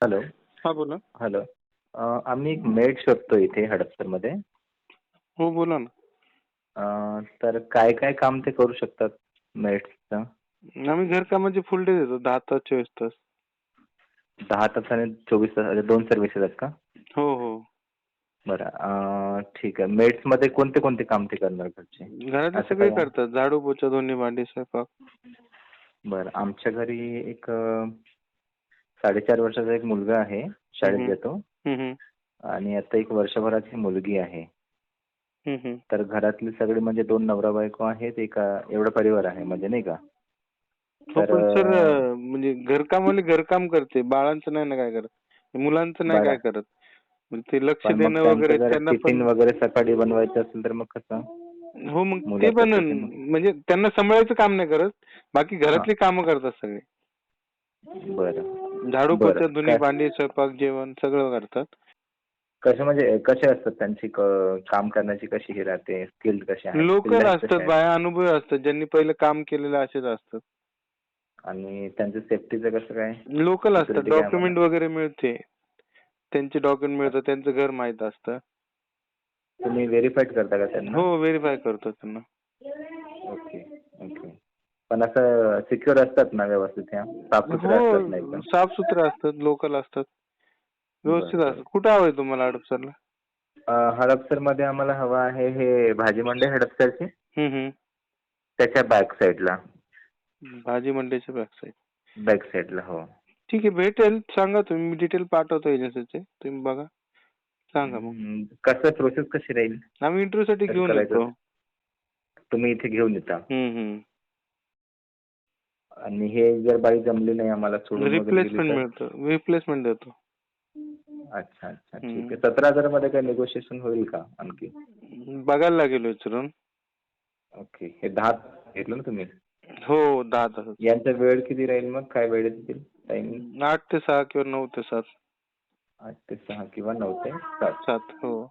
Hello. हा बोला. Hello. आम्ही एक मेड शोधतो इथे हडपसरमध्ये. हो बोला ना. अं, तर काय काय काम ते करू शकतात मेड्सचं आम्ही घरकामाचे फुल डे देतो दहा तास चोवीस तास. दहा तास आणि चोवीस तास असे दोन सर्व्हिसेस आहेत का? हो हो. बरं अं, ठीक आहे. मेड्समध्ये कोणते कोणते काम ते करणार घरचे? घरातले असं सगळे काय? करतात. झाडू पोछा दोन्ही भांडी स्वयंपाक. बरं आमच्या घरी एक अं, साडेचार वर्षाचा एक मुलगा आहे शाळेत. जातो. हम्म. आणि आता एक वर्षभराची मुलगी आहे. हम्म. तर घरातले सगळे म्हणजे दोन नवरा बायको आहेत एका एवढा परिवार आहे म्हणजे नाही का? हो तर, पण सर अं, म्हणजे घरकामाले घरकाम करते बाळांचं नाही ना काय करत? मुलांचं नाही काय करत? म्हणजे ते लक्ष पण मग देणं त्यांचं वगैरे जर त्यांना टिफिन पण वगैरे सकाळी बनवायचं असेल तर मग कसं? हो मग ते मुलाचं पण. म्हणजे त्यांना सांभाळायचं काम नाही करत बाकी घरातली कामं करतात सगळे. बरं. झाडू बरं. पोछा धुणी काय? भांडी स्वयंपाक जेवण सगळं करतात. कसे म्हणजे कसे असतात त्यांची क- काम करण्याची कशी हे राहते? स्किल कसे आहेत लोकल असतात आहेत? बाया अनुभवी असतात. ज्यांनी पहिले काम केलेलं असेच असतात. आणि त्यांचं सेफ्टीचं कसं काय? लोकल असतात. Security काय डॉक्युमेंट वगैरे मिळते. त्यांचे डॉक्युमेंट मिळतात. त्यांचं घर माहीत असतं. तुम्ही व्हेरीफाईड करता का त्यांना? हो व्हेरीफाय करतो त्यांना. ओके ओके पण असं सिक्युअर असतात ना व्यवस्थित ह्या साफसुथऱ्या असतात ना हो एकदम साफ सुथरे असतात लोकल असतात. व्यवस्थित बरं, असतात. कुठं हवंय तुम्हाला हडपसरला? हडपसरमध्ये आम्हाला हवं आहे हे भाजी मंडई हडपसरची. हम्म, हम्म. त्याच्या बॅक साईडला भाजी मंडईच्या बॅक साईड बॅक साईडला हो. ठीक आहे भेटेल. सांगा तुम्ही. मी डिटेल पाठवतो एजन्सीचे तुम्ही बघा. सांगा मग. हम्म, कसं प्रोसेस कशी राहील? आम्ही इंटरव्ह्यू साठी घेऊन करायचं. येतो. तुम्ही इथे घेऊन येता. हम्म, हम्म. आणि हे जर बाई जमली नाही आम्हाला सोडून वगैरे गेली रिप्लेसमेंट तर? मिळतं. रिप्लेसमेंट देतो. अच्छा अच्छा. ठीक. आहे. सतरा हजारमध्ये काही नेगोशिएशन होईल का आणखी? बघायला लागेल विचारून. ओके. हे दहा घेतलं ना तुम्ही? हो दहा तास यांचा वेळ किती राहील मग? काय वेळ येतील? टाइमिंग आठ ते सहा किंवा नऊ ते सात. आठ ते सहा किंवा नऊ ते सात. सात हो.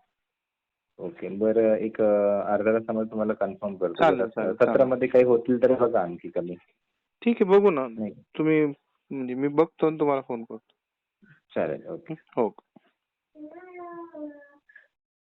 ओके. बरं एक अं, अर्ध्या तासामध्ये तुम्हाला कन्फर्म करतो. चालेल, जर चालेल, सतरा मध्ये काही होतील तर बघा आणखी कमी. ठीक आहे बघू ना. नाही. तुम्ही म्हणजे मी बघतो आणि तुम्हाला फोन करतो. चालेल ओके. हो.